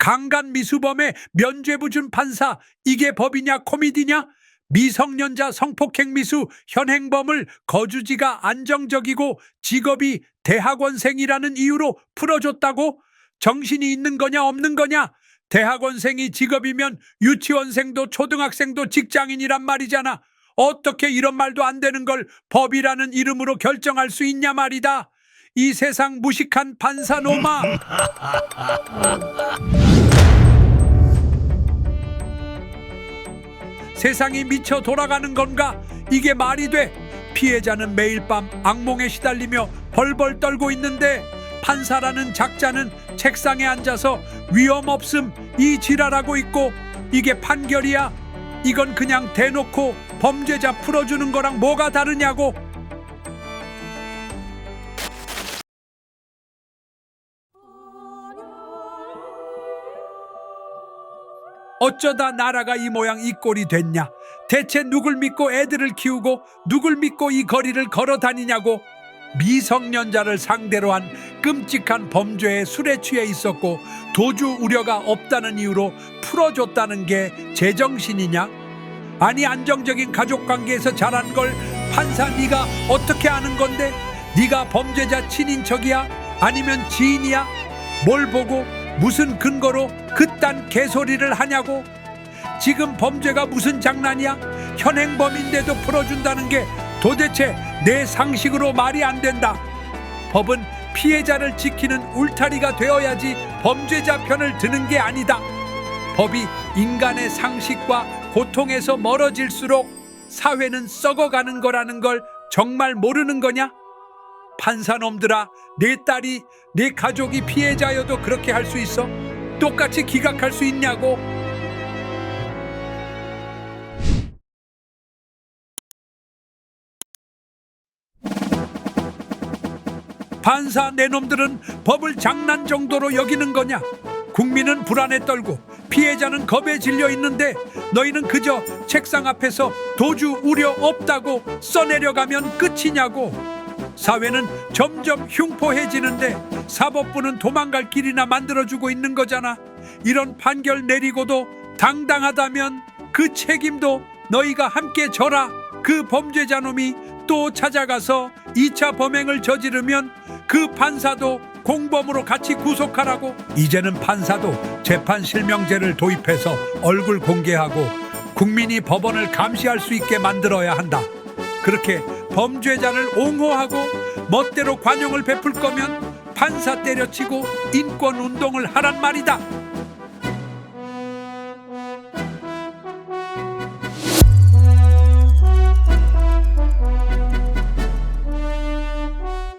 강간 미수범의 면죄부 준 판사 이게 법이냐 코미디냐? 미성년자 성폭행 미수 현행범을 거주지가 안정적이고 직업이 대학원생이라는 이유로 풀어줬다고? 정신이 있는 거냐 없는 거냐? 대학원생이 직업이면 유치원생도 초등학생도 직장인이란 말이잖아. 어떻게 이런 말도 안 되는 걸 법이라는 이름으로 결정할 수 있냐 말이다. 이 세상 무식한 판사노마. 세상이 미쳐 돌아가는 건가? 이게 말이 돼? 피해자는 매일 밤 악몽에 시달리며 벌벌 떨고 있는데 판사라는 작자는 책상에 앉아서 위험 없음 이 지랄하고 있고 이게 판결이야? 이건 그냥 대놓고 범죄자 풀어주는 거랑 뭐가 다르냐고? 어쩌다 나라가 이 모양 이 꼴이 됐냐? 대체 누굴 믿고 애들을 키우고 누굴 믿고 이 거리를 걸어 다니냐고? 미성년자를 상대로 한 끔찍한 범죄에 술에 취해 있었고 도주 우려가 없다는 이유로 풀어줬다는 게 제정신이냐? 아니 안정적인 가족 관계에서 자란 걸 판사 네가 어떻게 아는 건데? 네가 범죄자 친인척이야? 아니면 지인이야? 뭘 보고 무슨 근거로 그딴 개소리를 하냐고? 지금 범죄가 무슨 장난이야? 현행범인데도 풀어준다는 게 도대체 내 상식으로 말이 안 된다. 법은 피해자를 지키는 울타리가 되어야지 범죄자 편을 드는 게 아니다. 법이 인간의 상식과 고통에서 멀어질수록 사회는 썩어가는 거라는 걸 정말 모르는 거냐? 판사놈들아, 내 딸이 내 가족이 피해자여도 그렇게 할 수 있어? 똑같이 기각할 수 있냐고? 판사 내놈들은 법을 장난 정도로 여기는 거냐? 국민은 불안에 떨고 피해자는 겁에 질려 있는데 너희는 그저 책상 앞에서 도주 우려 없다고 써내려가면 끝이냐고. 사회는 점점 흉포해지는데 사법부는 도망갈 길이나 만들어주고 있는 거잖아. 이런 판결 내리고도 당당하다면 그 책임도 너희가 함께 져라. 그 범죄자 놈이 또 찾아가서 2차 범행을 저지르면 그 판사도 공범으로 같이 구속하라고. 이제는 판사도 재판 실명제를 도입해서 얼굴 공개하고 국민이 법원을 감시할 수 있게 만들어야 한다. 그렇게 범죄자를 옹호하고 멋대로 관용을 베풀 거면 판사 때려치고 인권 운동을 하란 말이다.